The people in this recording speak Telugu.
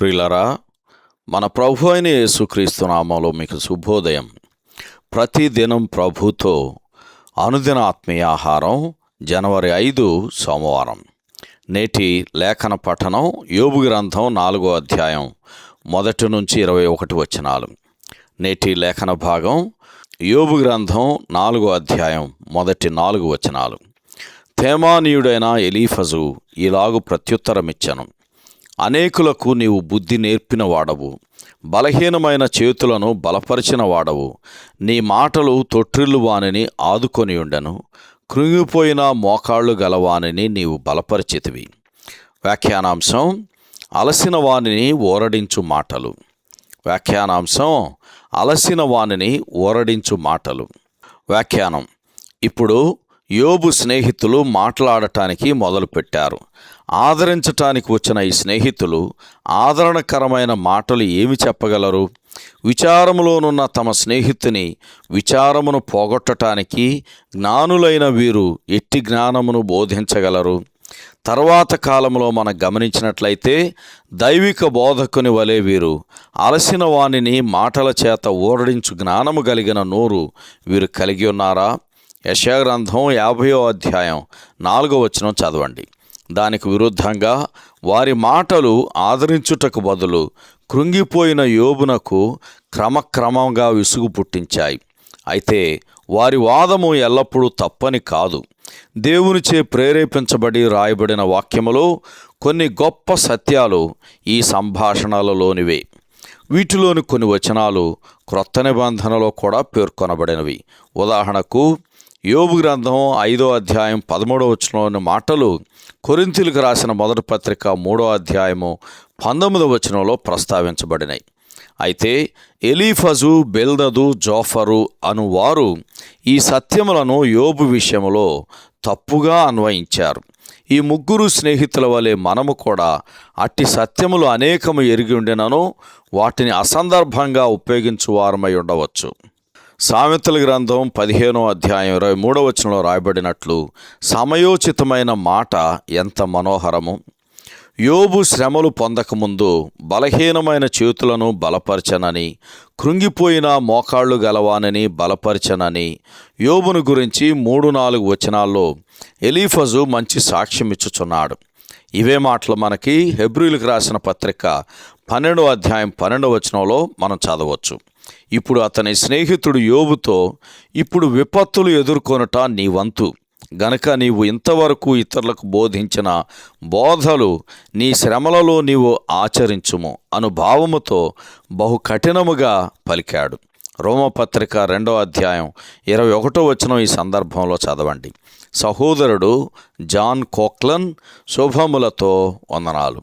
ప్రియులరా మన ప్రభు అయిన యేసుక్రీస్తు నామంలో మీకు శుభోదయం. ప్రతిదినం ప్రభుతో అనుదిన ఆత్మీయ ఆహారం జనవరి ఐదు సోమవారం. నేటి లేఖన పఠనం యోబు గ్రంథం నాలుగో అధ్యాయం మొదటి నుంచి ఇరవై ఒకటి వచనాలు. నేటి లేఖన భాగం యోబు గ్రంథం నాలుగో అధ్యాయం మొదటి నాలుగు వచనాలు. తేమానీయుడైన ఎలీఫజు ఇలాగు ప్రత్యుత్తరమిచ్చను. అనేకులకు నీవు బుద్ధి నేర్పిన వాడవు. బలహీనమైన చేతులను బలపరిచిన వాడవు. నీ మాటలు తొట్టిల్లు వానిని ఆదుకొని ఉండను. కృంగిపోయిన మోకాళ్ళు గలవానిని నీవు బలపరిచితివి. వ్యాఖ్యానాంశం అలసిన వానిని ఓరడించు మాటలు. వ్యాఖ్యానాంశం అలసిన వానిని ఓరడించు మాటలు. వ్యాఖ్యానం ఇప్పుడు యోబు స్నేహితులు మాట్లాడటానికి మొదలుపెట్టారు. ఆదరించటానికి వచ్చిన ఈ స్నేహితులు ఆదరణకరమైన మాటలు ఏమి చెప్పగలరు? విచారములోనున్న తమ స్నేహితుని విచారమును పోగొట్టటానికి జ్ఞానులైన వీరు ఎట్టి జ్ఞానమును బోధించగలరు? తర్వాత కాలంలో మనం గమనించినట్లయితే దైవిక బోధకుని వలె వీరు అలసిన వానిని మాటల చేత ఊరడించు జ్ఞానము కలిగిన నోరు వీరు కలిగి ఉన్నారా? యశాగ్రంథం యాభయో అధ్యాయం నాలుగో వచనం చదవండి. దానికి విరుద్ధంగా వారి మాటలు ఆదరించుటకు బదులు కృంగిపోయిన యోబునకు క్రమక్రమంగా విసుగు పుట్టించాయి. అయితే వారి వాదము ఎల్లప్పుడూ తప్పని కాదు. దేవునిచే ప్రేరేపించబడి రాయబడిన వాక్యములో కొన్ని గొప్ప సత్యాలు ఈ సంభాషణలలోనివే. వీటిలోని కొన్ని వచనాలు క్రొత్త నిబంధనలో కూడా పేర్కొనబడినవి. ఉదాహరణకు యోబు గ్రంథం ఐదో అధ్యాయం పదమూడవ వచనంలోని మాటలు కొరింతీలకు రాసిన మొదటి పత్రిక మూడో అధ్యాయము పంతొమ్మిదవ వచనంలో ప్రస్తావించబడినాయి. అయితే ఎలీఫజు బెల్దదు జోఫరు అను వారు ఈ సత్యములను యోబు విషయంలో తప్పుగా అన్వయించారు. ఈ ముగ్గురు స్నేహితుల వలె మనము కూడా అట్టి సత్యములు అనేకము ఎరిగి ఉండినను వాటిని అసందర్భంగా ఉపయోగించు వారమై ఉండవచ్చు. సామెతల గ్రంథం పదిహేనో అధ్యాయం ఇరవై మూడవచనంలో రాయబడినట్లు సమయోచితమైన మాట ఎంత మనోహరము! యోబు శ్రమలు పొందకముందు బలహీనమైన చేతులను బలపరచనని కృంగిపోయిన మోకాళ్ళు గలవానని బలపరచనని యోబును గురించి మూడు నాలుగు వచనాల్లో ఎలీఫజు మంచి సాక్ష్యం ఇచ్చుచున్నాడు ఇవే మాటలు మనకి హెబ్రిల్కి రాసిన పత్రిక పన్నెండో అధ్యాయం పన్నెండవ వచనంలో మనం చదవచ్చు. ఇప్పుడు అతని స్నేహితుడు యోబుతో ఇప్పుడు విపత్తులు ఎదుర్కొనుట నీ వంతు. గనక నీవు ఇంతవరకు ఇతరులకు బోధించిన బోధలు నీ శ్రమలలో నీవు ఆచరించుము అనుభావముతో బహు కఠినముగా పలికాడు. రోమపత్రిక రెండో అధ్యాయం ఇరవై ఒకటో వచనం ఈ సందర్భంలో చదవండి. సహోదరుడు జాన్ కోక్లన్ శుభములతో వందనాలు.